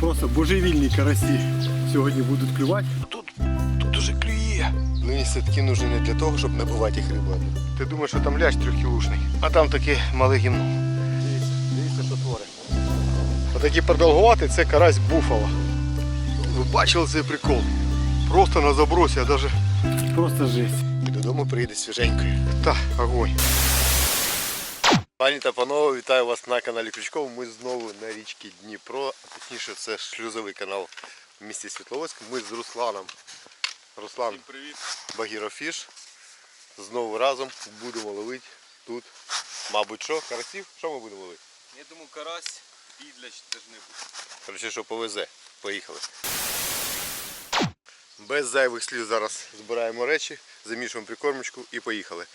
Просто божевільні карасі сьогодні будуть клювати. Тут, тут уже клює. Ну і все-таки нужні не для того, щоб набивати їх рибою. Ти думаєш, що там лящ трьохкілушний, а там таке мале гімно. Дивіться, дивіться, що творить. Отакі продовгувати це карась буфало. Ви бачили цей прикол? Просто на забросі, а навіть Просто жесть. і додому приїде свіженькою. Та, огонь. Пані та панове, вітаю вас на каналі Крючков. Ми знову на річці Дніпро, а точніше це шлюзовий канал в місті Світловодськ. Ми з Русланом. Руслан Багірофіш. Знову разом будемо ловити тут. Мабуть, що? Карасів? Що ми будемо ловити? Я думаю, карась, підляч теж не буде. Коротше, що повезе. Поїхали. Без зайвих слів зараз збираємо речі, замішуємо прикормочку і поїхали.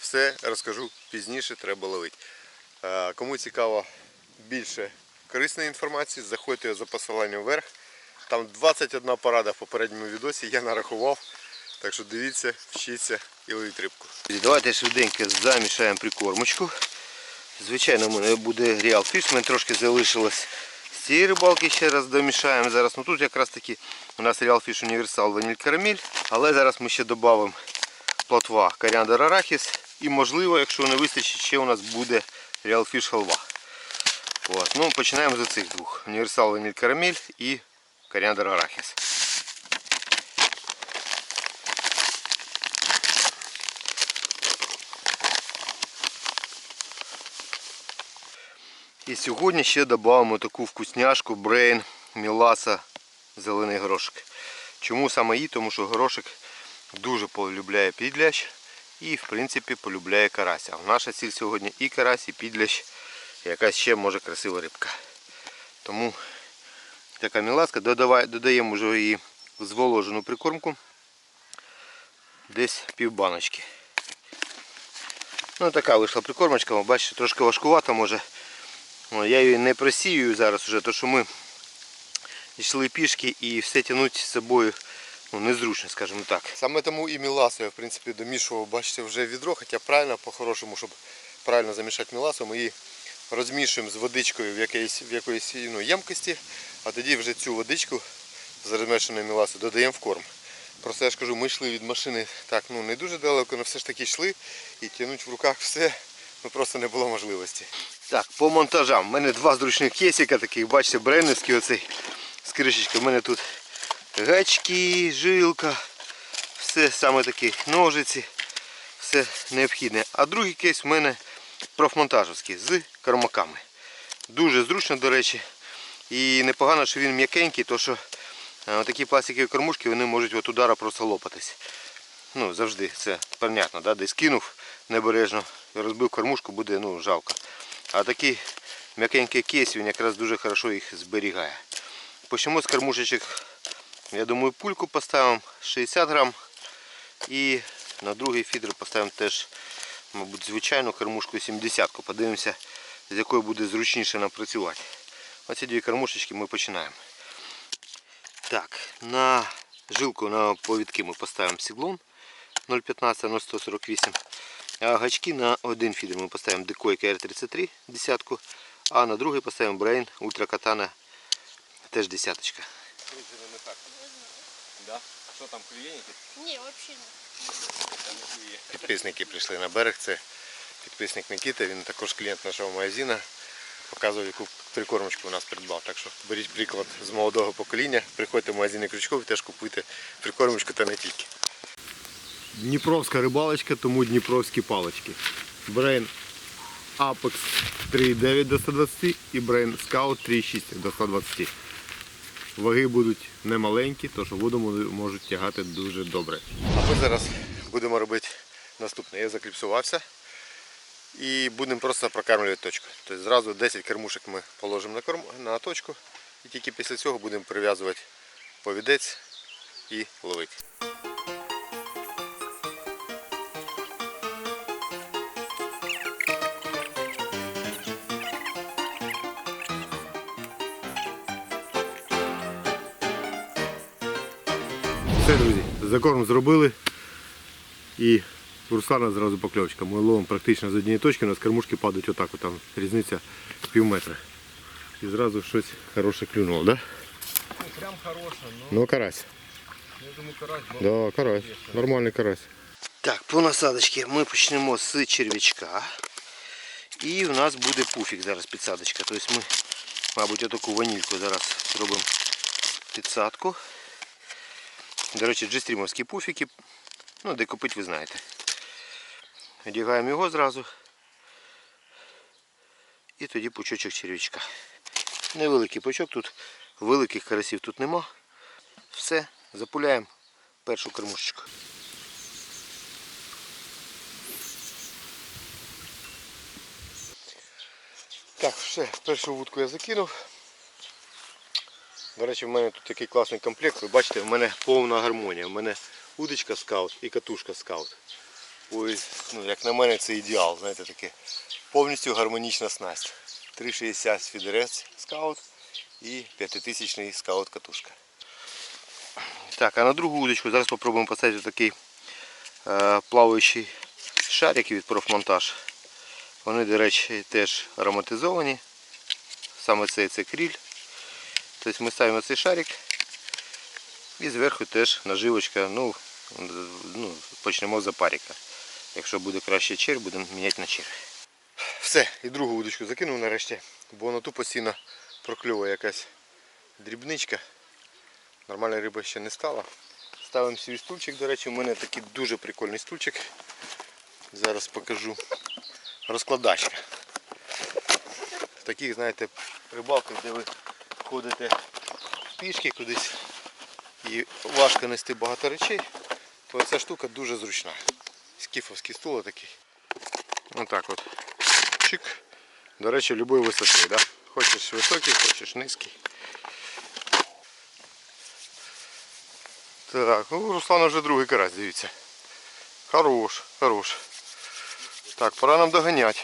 Все розкажу пізніше, треба ловити. Кому цікаво більше корисної інформації, заходьте за посиланням вверх. Там 21 порада в попередньому відосі, я нарахував. Так що дивіться, вчіться і ловіть рибку. Давайте швиденько замішаємо прикормочку. Звичайно, в мене буде Real Fish, мене трошки залишилось з цієї рибалки, ще раз домішаємо зараз. Ну тут якраз таки у нас Real Fish Універсал Ваніль Карамель, але зараз ми ще додамо плотва коріандр арахіс і можливо, якщо не вистачить, ще у нас буде Real Fish халва. От. Ну, починаємо з цих двох. Універсал Ваніль Карамель і коріандр арахіс. І сьогодні ще додамо таку вкусняшку Брейн Міласа зелений горошок. Чому саме її? Тому що горошок дуже полюбляє підлящ і в принципі полюбляє карася. Наша ціль сьогодні і карась, і підлящ, і якась ще може красива рибка. Тому така міласка, додаємо вже її зволожену прикормку. Десь пів баночки. Ну така вийшла прикормочка, бачите, трошки важкувата може. Я її не просію зараз уже, тому що ми йшли пішки і все тягнути з собою ну, незручно, скажімо так. Саме тому і міласу я в принципі домішував, бачите, вже відро, хоча правильно по-хорошому, щоб правильно замішати міласу, ми її розмішуємо з водичкою в якоїсь, в якоїсь ну, ємкості, а тоді вже цю водичку з розмішаною міласою додаємо в корм. Просто я ж кажу, ми йшли від машини так ну не дуже далеко, але все ж таки йшли і тягнути в руках все ну, просто не було можливості. Так, по монтажам. У мене два зручних кейсика таких, бачите, бреннерський оцей з кришечкою. У мене тут гачки, жилка, все саме такі ножиці, все необхідне. А другий кейс у мене профмонтажівський з кормаками. Дуже зручно, до речі. І непогано, що він м'якенький, то що е, такі пластикові кормушки вони можуть від удара просто лопатись. Ну, завжди це понятно, да? десь кинув небережно, розбив кормушку, буде ну, жалко. А такий м'якенький кейс він якраз дуже хорошо їх зберігає. Почнемо з кормушечок, я думаю, пульку поставимо 60 грам. І на другий фідер поставимо теж, мабуть, звичайну кормушку 70 -ку. Подивимося, з якою буде зручніше нам працювати. Оці дві кормушечки ми починаємо. Так, на жилку на повідки ми поставимо сіглон 0,15 на 148. А гачки на один фідер ми поставимо декойка R33 десятку, а на другий поставимо Brain Ультра Катана теж десяточка. Да? Що там, клює? Ні, взагалі не. Підписники прийшли на берег. Це підписник Никита, він також клієнт нашого магазину. Показував, яку прикормочку у нас придбав. Так що беріть приклад з молодого покоління, приходьте в магазин Крючков і теж купуйте прикормочку та не тільки. Дніпровська рибалочка, тому дніпровські палички. Brain Apex 3,9 до 120 і Brain Scout 3,6 до 120. Ваги будуть немаленькі, тож воду можуть тягати дуже добре. А ми зараз будемо робити наступне. Я закліпсувався і будемо просто прокармлювати точку. Тобто зразу 10 кермушок ми положимо на, корм, на точку і тільки після цього будемо прив'язувати повідець і ловити. Закорм зробили. І у Руслана зразу покльовочка. Ми ловимо практично з однієї точки, у нас кормушки падають отак, от там різниця пів метра. І зразу щось хороше клюнуло, да? Ну, прям хороша, но Ну карась. я думаю, карась. бо- Да, карась. Нормальний карась. Так, по насадочці ми почнемо з черв'ячка. І у нас буде пуфік зараз підсадочка. Тобто ми, мабуть, отаку ванільку зараз зробимо підсадку. До речі, джестрімовські пуфіки. Ну, де купити, ви знаєте. Одягаємо його зразу. І тоді пучочок черв'ячка. Невеликий пучок тут, великих карасів тут нема. Все, запуляємо першу кормушечку. Так, все, першу вудку я закинув. До речі, в мене тут такий класний комплект. Ви бачите, в мене повна гармонія. У мене удочка скаут і катушка скаут. Ой, ну, як на мене, це ідеал, знаєте, таке повністю гармонічна снасть. 360 фідерець скаут і 5000 скаут катушка. Так, а на другу удочку зараз спробуємо поставити такий е, плаваючий шарик від профмонтаж. Вони, до речі, теж ароматизовані. Саме цей це кріль. Тобто ми ставимо цей шарик і зверху теж наживочка. Ну, ну, почнемо з запаріка. Якщо буде краще червь, будемо міняти на червь. Все, і другу удочку закинув нарешті, бо воно тупо постійно прокльовує якась дрібничка. Нормальна риба ще не стала. Ставимо свій стульчик, до речі, у мене такий дуже прикольний стульчик. Зараз покажу розкладачка. В таких, знаєте, рибалках, де ви ходите пішки кудись і важко нести багато речей, то ця штука дуже зручна. Скіфовський стул такий. Отак от. Чик. До речі, любої висоти, да? Хочеш високий, хочеш низький. Так, ну у Руслана вже другий карась, дивіться. Хорош, хорош. Так, пора нам доганяти.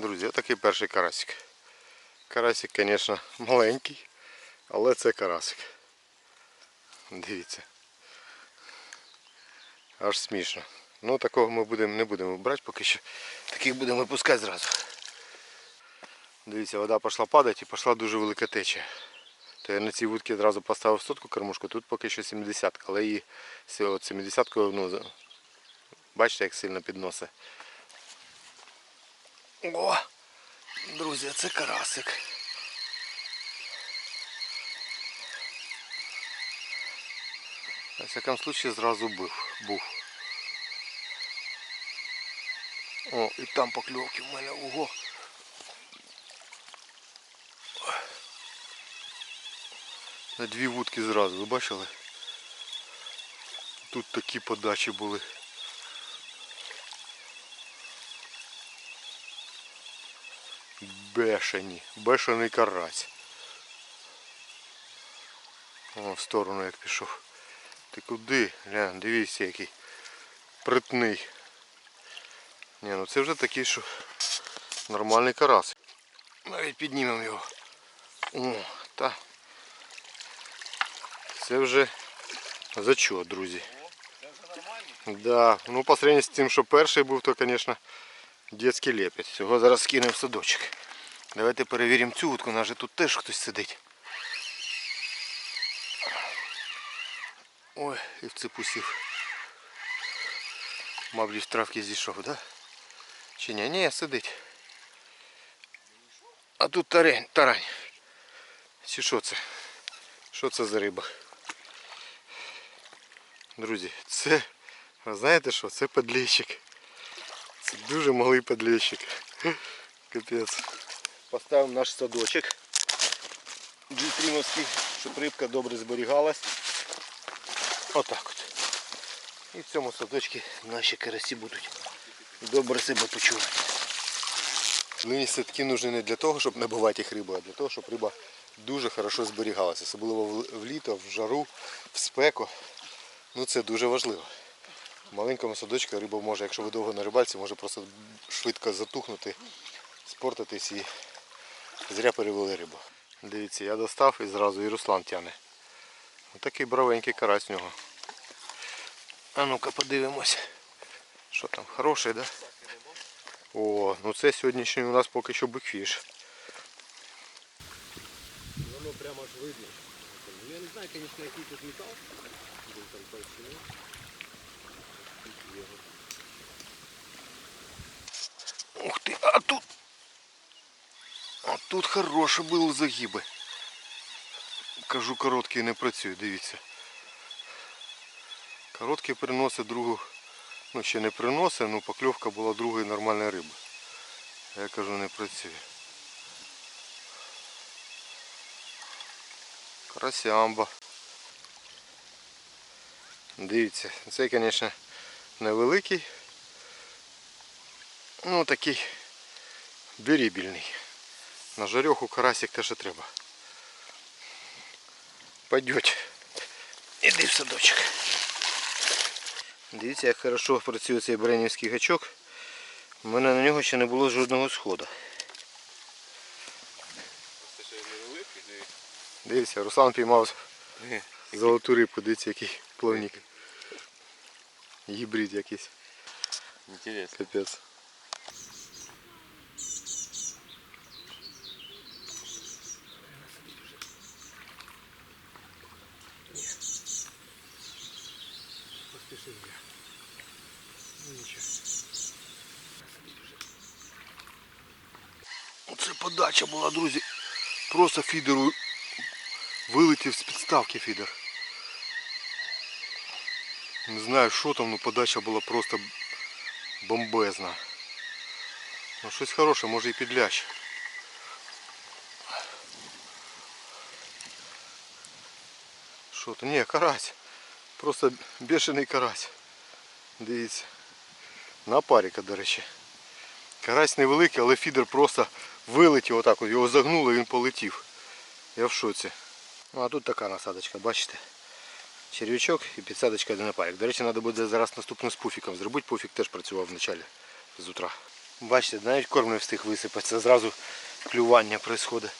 Друзі, такий перший карасик. Карасик, звісно, маленький, але це карасик. Дивіться. Аж смішно. Ну такого ми будемо, не будемо брати, поки що таких будемо випускати зразу. Дивіться, вода пішла падати і пішла дуже велика течія. То я на цій вудці одразу поставив сотку кормушку, тут поки що 70 але її от 70 ну, бачите, як сильно підносить. О! Друзі, це карасик. На всякому случае зразу був. був. О, і там покльовки в мене ого. На дві вудки зразу, ви бачили? Тут такі подачі були. Бешені, бешений карась. О, в сторону як пішов. Ти куди? Глянь, дивіться який притний. Ні, ну це вже такий, що нормальний карась. Навіть піднімемо його. О, та. Це вже зачот, друзі. Да, ну по сравнению з тим, що перший був, то, звісно, Детський лепет. Цього зараз скинемо в садочок. Давайте перевіримо цю утку, у нас же тут теж хтось сидить. Ой, і в цепу сів. Мабуть, в травки зійшов, да? Чи ні? Ні, сидить. А тут тарань, тарань. Чи що це? Що це за риба? Друзі, це, ви знаєте що? Це подлещик. Це дуже малий подлещик. Капець. Поставимо наш садочок. Дютрімовський, щоб рибка добре зберігалась. Отак от. І в цьому садочку наші карасі будуть добре себе почувати. Нині садки нужні не для того, щоб набивати їх рибу, а для того, щоб риба дуже хорошо зберігалася. Особливо в літо, в жару, в спеку. Ну це дуже важливо. В маленькому садочку риба може, якщо ви довго на рибальці, може просто швидко затухнути, спортитись і зря перевели рибу. Дивіться, я достав і зразу і Руслан тяне. Отакий бравенький карась в нього. А ну-ка подивимось. Що там, хороший, да? О, ну це сьогоднішній у нас поки що бикфіш. Воно прямо аж видно. Я не знаю, звісно, який тут метал. Він там толщини. Ух ти, а тут. А тут хороші були загиби. Кажу, короткий не працює, дивіться. Короткий приносить другу, ну ще не приносить, ну покльовка була другої нормальної риби. Я кажу, не працює. Карасямба. Дивіться, цей, звісно, невеликий. Ну такий дирібільний. На жарьоху карасик те, що треба. Пойдеть. Іди в садочок. Дивіться, як хорошо працює цей бренівський гачок. У мене на нього ще не було жодного сходу. Дивіться, Руслан піймав золоту рибку, дивіться, який плавник. Гібрид якийсь. Капець. нічого. Оце подача була, друзі. Просто фідеру вилетів з підставки фідер. Не знаю, що там, але подача була просто бомбезна. Ну щось хороше, може і підлящ. Що то? Ні, карась. Просто бешений карась. Дивіться. На паріка, до речі. Карась невеликий, але фідер просто вилетів отак. От. Його загнуло і він полетів. Я в шоці. Ну а тут така насадочка, бачите? Червячок і підсадочка на парік. До речі, треба буде зараз наступним з пуфіком зробити. Пуфік теж працював вначалі з утра. Бачите, навіть корм не встиг висипатися, зразу клювання відбувається.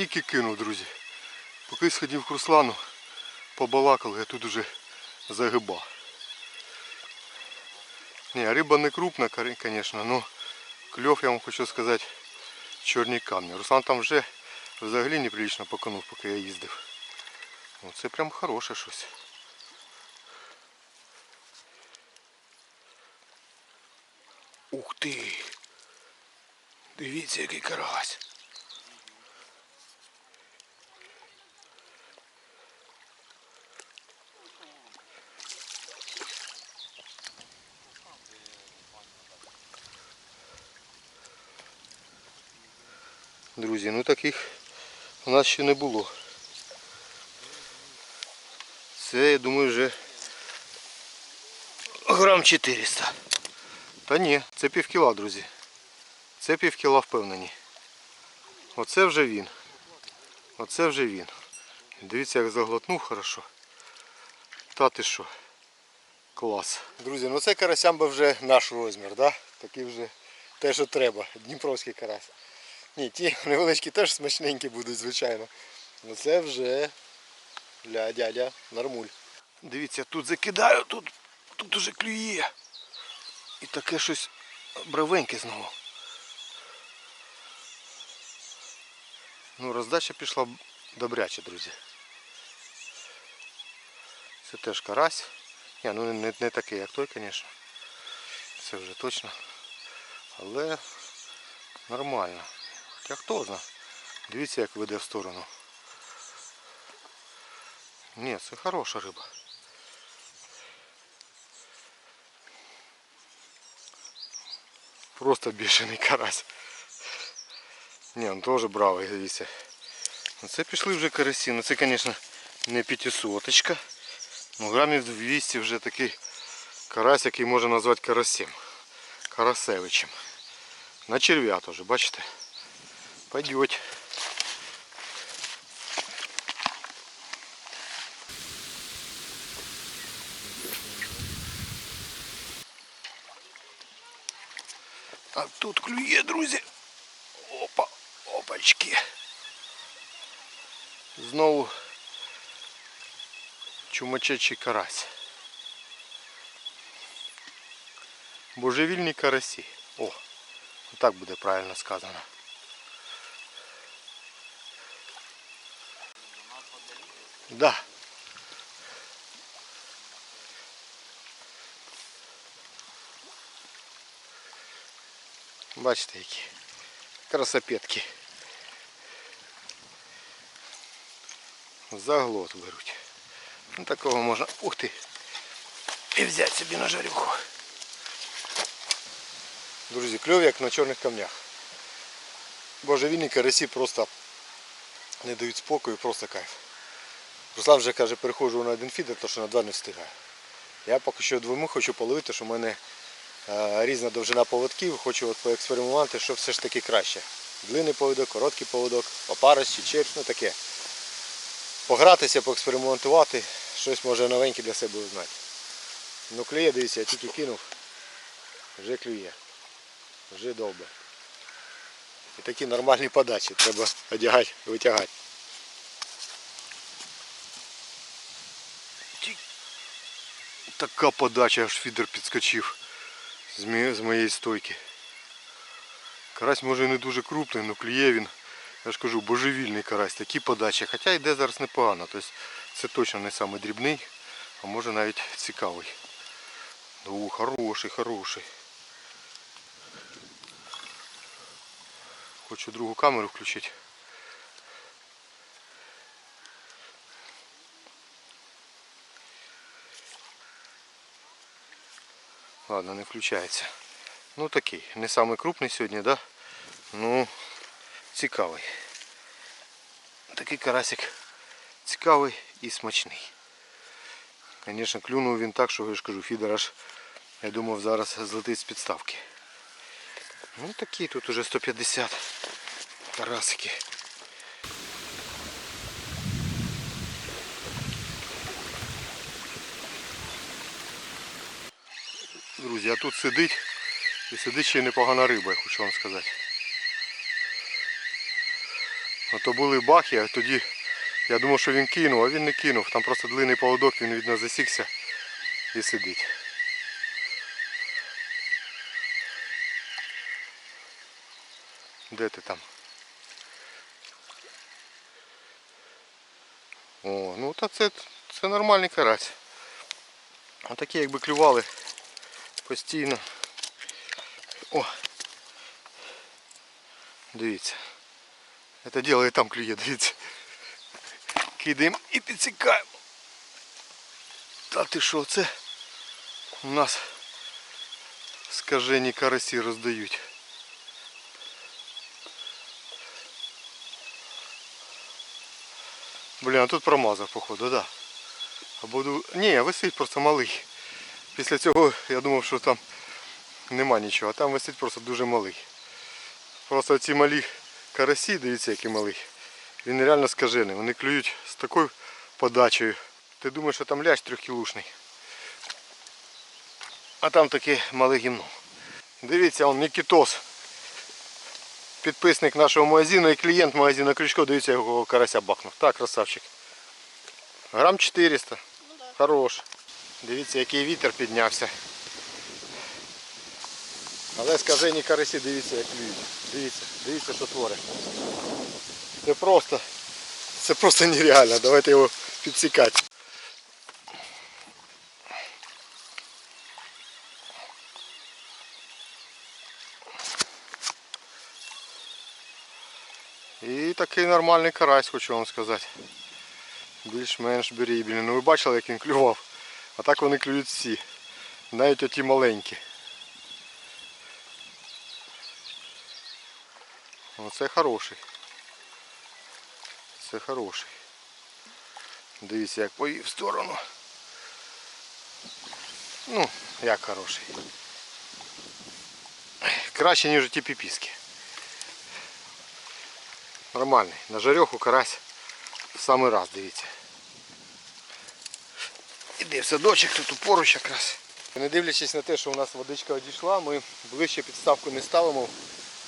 Тільки кинув, друзі. Поки сходив к Руслану, побалакали, я тут уже загиба. Ні, риба не крупна, звісно, але кльов, я вам хочу сказати, чорні камні. Руслан там вже взагалі неприлично поконув, поки я їздив. Ну, це прям хороше щось. Ух ти! Дивіться, який карась. Друзі, ну таких у нас ще не було. Це, я думаю, вже грам 400. Та ні, це пів кіла, друзі. Це пів кіла впевнені. Оце вже він. Оце вже він. Дивіться, як заглотнув хорошо. Та ти що? Клас. Друзі, ну це карасямба вже наш розмір, да? Такий вже те, що треба. Дніпровський карась. Ні, ті невеличкі теж смачненькі будуть, звичайно. Ну це вже ля дядя нормуль. Дивіться, тут закидаю, тут, тут уже клює. І таке щось бравеньке знову. Ну, роздача пішла добряче, друзі. Це теж карась. Ні, ну не, не такий, як той, звісно. Це вже точно. Але нормально. Хоча хто знає. Дивіться, як веде в сторону. Ні, це хороша риба. Просто бешений карась. Ні, він теж бравий, дивіться. Ну, Це пішли вже карасі. Ну це, звісно, не п'ятисоточка. Ну, грамів 200 вже такий карась, який можна назвати карасем. Карасевичем. На черв'я теж, бачите? Пойдет. А тут клює, друзі. Опа, опачки. Знову чумачечий карась. Божевільні карасі. О, так буде правильно сказано. Да. Бачите які красопетки. Заглот беруть. Ну, такого можна. Ух ти! І взяти собі на жарюху. Друзі, кльов як на чорних камнях. Божевільні карасі просто не дають спокою, просто кайф. Руслан вже каже, переходжу на один фідер, то що на два не встигаю. Я поки що двома хочу половити, що в мене е, різна довжина поводків, хочу от поекспериментувати, що все ж таки краще. Длинний поводок, короткий поводок, опариш чи червь, ну таке. Погратися, поекспериментувати, щось може новеньке для себе узнати. Ну клює, дивіться, я тільки кинув, вже клює. Вже добре. І такі нормальні подачі треба одягати, витягати. Така подача, аж фідер підскочив з моєї стойки. Карась може і не дуже крупний, але клює він, я ж кажу, божевільний карась, такі подачі. Хоча йде зараз непогано. Тобто це точно не самий дрібний, а може навіть цікавий. Ну, хороший, хороший. Хочу другу камеру включити. Ладно, не включається. Ну такий, не самий крупний сьогодні, да? Ну, цікавий. Такий карасик цікавий і смачний. Звісно, клюнув він так, що я ж кажу, фідер аж, я думав, зараз злетить з підставки. Ну такі тут уже 150 карасики. Друзі, а тут сидить і сидить ще й непогана риба, я хочу вам сказати. А то були бахи, а тоді я думав, що він кинув, а він не кинув. Там просто длинний поводок, він видно засікся і сидить. Де ти там? О, ну та це, це нормальний карась. А такі якби клювали постійно. О! Дивіться. Це діло і там клює, дивіться. Кидаємо і підсікаємо. Та ти що, це у нас скажені карасі роздають. Блін, а тут промазав, походу, да. А буду... Ні, висить просто малий. Після цього я думав, що там нема нічого, а там висить просто дуже малий. Просто ці малі карасі, дивіться, які малі. Він реально скажений. Вони клюють з такою подачею. Ти думаєш, що там лящ трьохкілушний. А там таке мале гімно. Дивіться, он Нікітос. Підписник нашого магазину і клієнт магазину Крючко, дивіться, якого карася бахнув. Так, красавчик. Грам 400. Хорош. Дивіться, який вітер піднявся. Але скажені карасі, дивіться, як клюють. Дивіться, дивіться, що творить. Це просто, це просто нереально. Давайте його підсікати. І такий нормальний карась, хочу вам сказати. Більш-менш берібільний. Ну ви бачили, як він клював. А так вони клюють всі. Навіть оті маленькі. Оце хороший. Це хороший. Дивіться, як повів в сторону. Ну, як хороший. Краще, ніж ті піпіски. Нормальний. На жарьоху карась в самий раз, дивіться. Іди в садочок, тут поруч якраз. Не дивлячись на те, що у нас водичка одійшла, ми ближче підставку не ставимо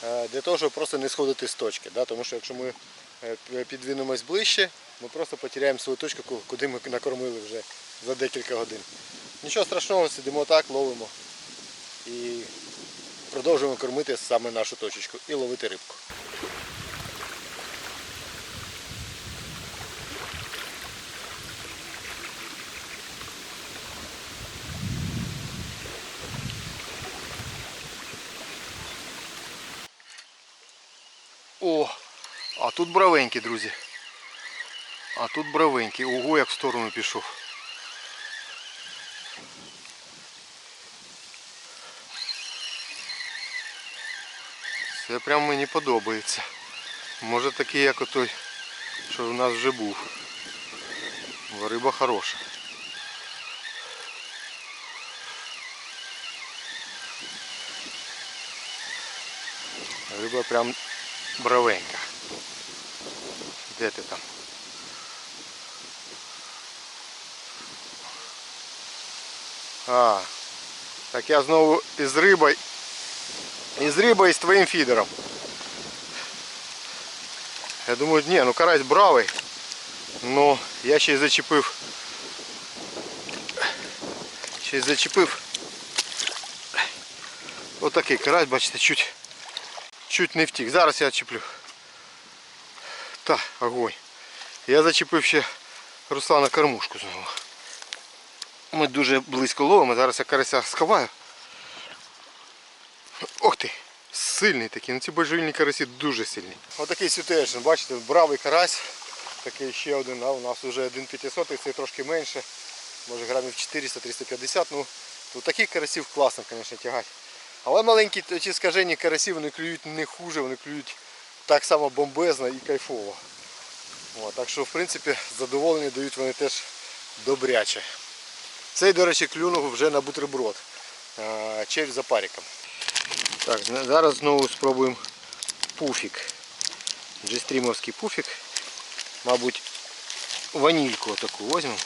е, для того, щоб просто не сходити з точки. Тому що якщо ми е, підвинемось ближче, ми просто потеряємо свою точку, куди ми накормили вже за декілька годин. Нічого страшного, сидимо так, ловимо і продовжуємо кормити саме нашу точечку і ловити рибку. О, а тут бравенький, друзі. А тут бравенький. Ого, як в сторону пішов. Це прям мені подобається. Може такий, як отой, що в нас вже був. Бо риба хороша. Риба прям бравенька. Де ти там? А, так я знову із рибою. Із рибою і з твоїм фідером. Я думаю, ні, ну карась бравий. Ну, я ще й зачепив. Ще й зачепив. Отакий карась, бачите, чуть, чуть не втік. Зараз я чіплю. Та, огонь. Я зачепив ще Руслана кормушку знову. Ми дуже близько ловимо, зараз я карася сховаю. Ох ти! Сильний такий, ну ці божевільні карасі дуже сильні. Отакий ситуейшн, бачите, бравий карась. Такий ще один, а у нас вже один 500, це трошки менше. Може грамів 400-350. Ну, ну таких карасів класно, звісно, тягати. Але маленькі ті скажені карасі, вони клюють не хуже, вони клюють так само бомбезно і кайфово. О, так що в принципі задоволені дають вони теж добряче. Цей, до речі, клюнув вже на бутерброд. Червь за париком. Так, зараз знову спробуємо пуфік. Джестрімовський пуфік. Мабуть, ванільку таку візьмемо.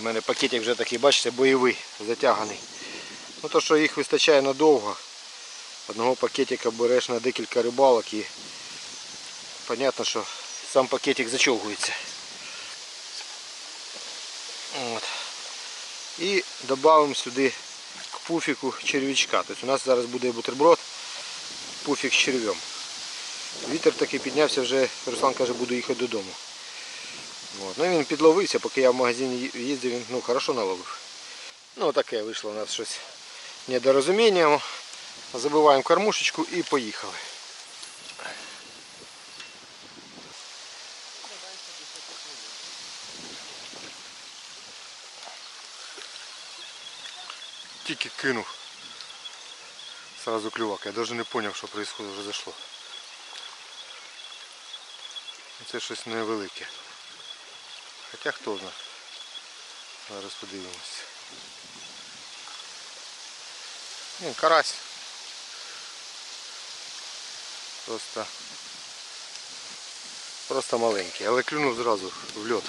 У мене пакетик вже такий, бачите, бойовий, затяганий. Ну то, що їх вистачає надовго. Одного пакетика береш на декілька рибалок і понятно, що сам пакетик зачовгується. От. І додамо сюди к пуфіку червячка. Тобто у нас зараз буде бутерброд, пуфік з черв'ем. Вітер таки піднявся вже, Руслан каже, буду їхати додому. От. Ну він підловився, поки я в магазин їздив, він ну, хорошо наловив. Ну таке вийшло у нас щось недорозуміння. Забиваємо кормушечку і поїхали. Тільки кинув. Сразу клювак. Я даже не поняв, що происходит, произошло. Це щось невелике. Хоча хто знає. Зараз подивимось. Ні, карась. Просто просто маленький, але клюнув зразу в льот.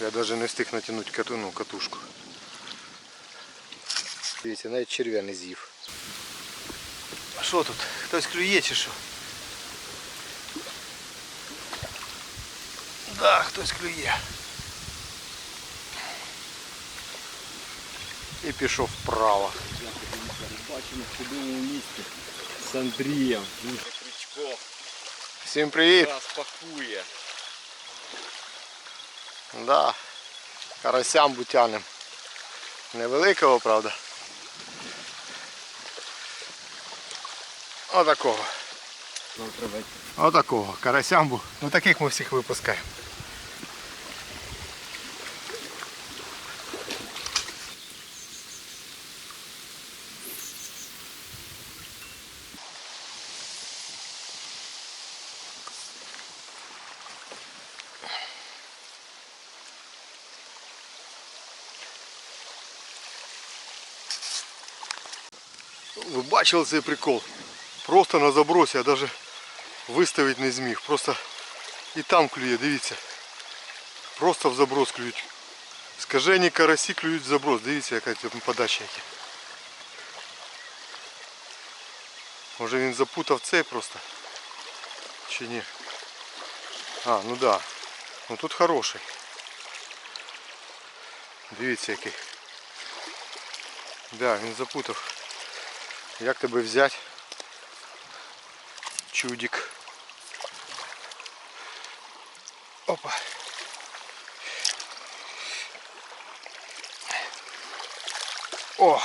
Я навіть не встиг натягнути кату, ну, катушку. Дивіться, навіть черв'я не з'їв. А що тут? Хтось клює чи що? Да, хтось клює. І пішов вправо. Бачимо в чудовому місці з Андрієм. Всім привіт! нас пакує. Да. Карасям бутяним. Невеликого, правда. Отакого. Отакого. Карасям бу. Ну таких ми всіх випускаємо. ви бачили цей прикол? Просто на забросі, я навіть виставити не зміг. Просто і там клює, дивіться. Просто в заброс клюють. Скажені карасі клюють в заброс. Дивіться, яка там подача яка. Може він запутав цей просто? Чи ні? А, ну да. Ну тут хороший. Дивіться який. Да, він запутав. Як тебе взяти? Чудик. Опа. О!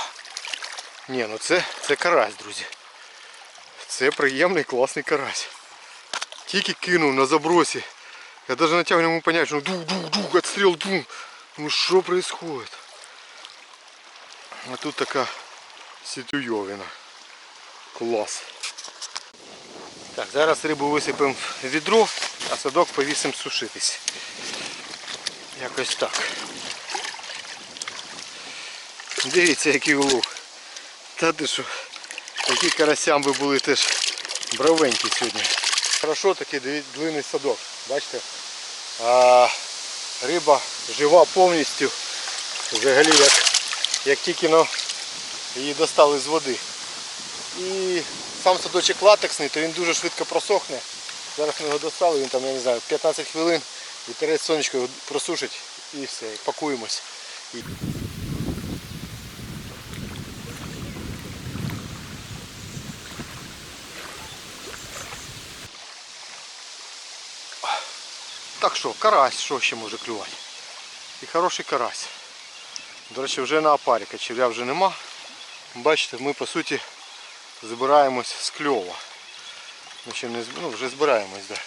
Ні, ну це, це карась, друзі. Це приємний класний карась. Тільки кинув на забросі. Я даже натягиваю ему понять, что дух-дух-дух, отстрел, дух. Ну что происходит? А тут така ситуйовина. Клас. Так, зараз рибу висипемо в відро, а садок повісимо сушитись. Якось так. Дивіться, який улов. Та ти що, такі карасям би були теж бравенькі сьогодні. Хорошо такий длинний садок. Бачите? А, риба жива повністю. Взагалі як, як тільки ну, її достали з води. І сам садочок латексний, то він дуже швидко просохне. Зараз ми його достали, він там, я не знаю, 15 хвилин, вітерець сонечко його просушить і все, пакуємось. Так що, карась, що ще може клювати? І хороший карась. До речі, вже на опарі качевля вже нема. Бачите, ми по суті збираємось з кльова. Ми ще не зб- ну, вже збираємось, да.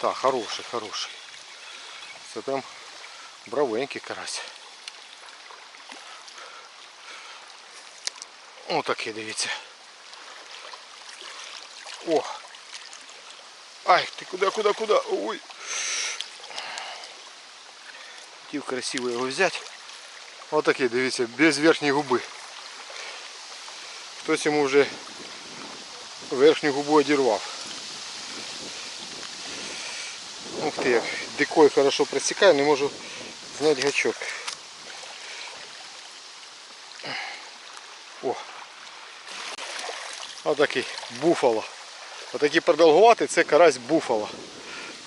Так, хороший, хороший. Це прям бравенький карась. О, такий, дивіться. О! Ай, ти куди, куди, куди? Ой. Хотів красиво його взяти. Ось такий, дивіться, без верхньої губи. Хтось йому вже верхню губу одірвав. Ух ти, як дикой хорошо присікає, не можу зняти гачок. О! Отакий буфало. Отакі продовгувати це карась буфало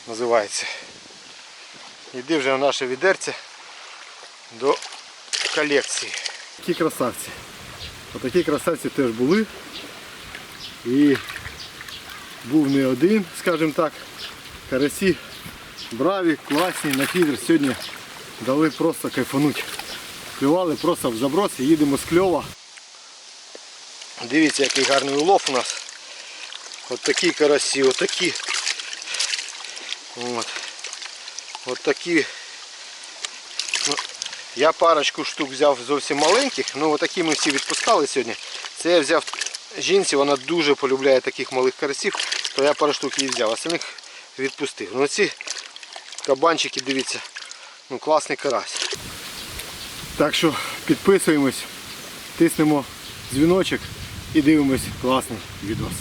називається. Іди вже в наше відерце до колекції. Такі красавці. Отакі красавці теж були. І був не один, скажімо так. Карасі браві, класні, на фідер сьогодні дали просто кайфануть. Клювали просто в заброс і їдемо з кльова. Дивіться, який гарний улов у нас. От такі карасі, от такі. От. От такі. Я парочку штук взяв зовсім маленьких, ну отакі ми всі відпускали сьогодні. Це я взяв жінці, вона дуже полюбляє таких малих карасів, то я пару штук її взяв, а самих відпустив. Ну ці кабанчики, дивіться, ну класний карась. Так що підписуємось, тиснемо дзвіночок і дивимось класний відос.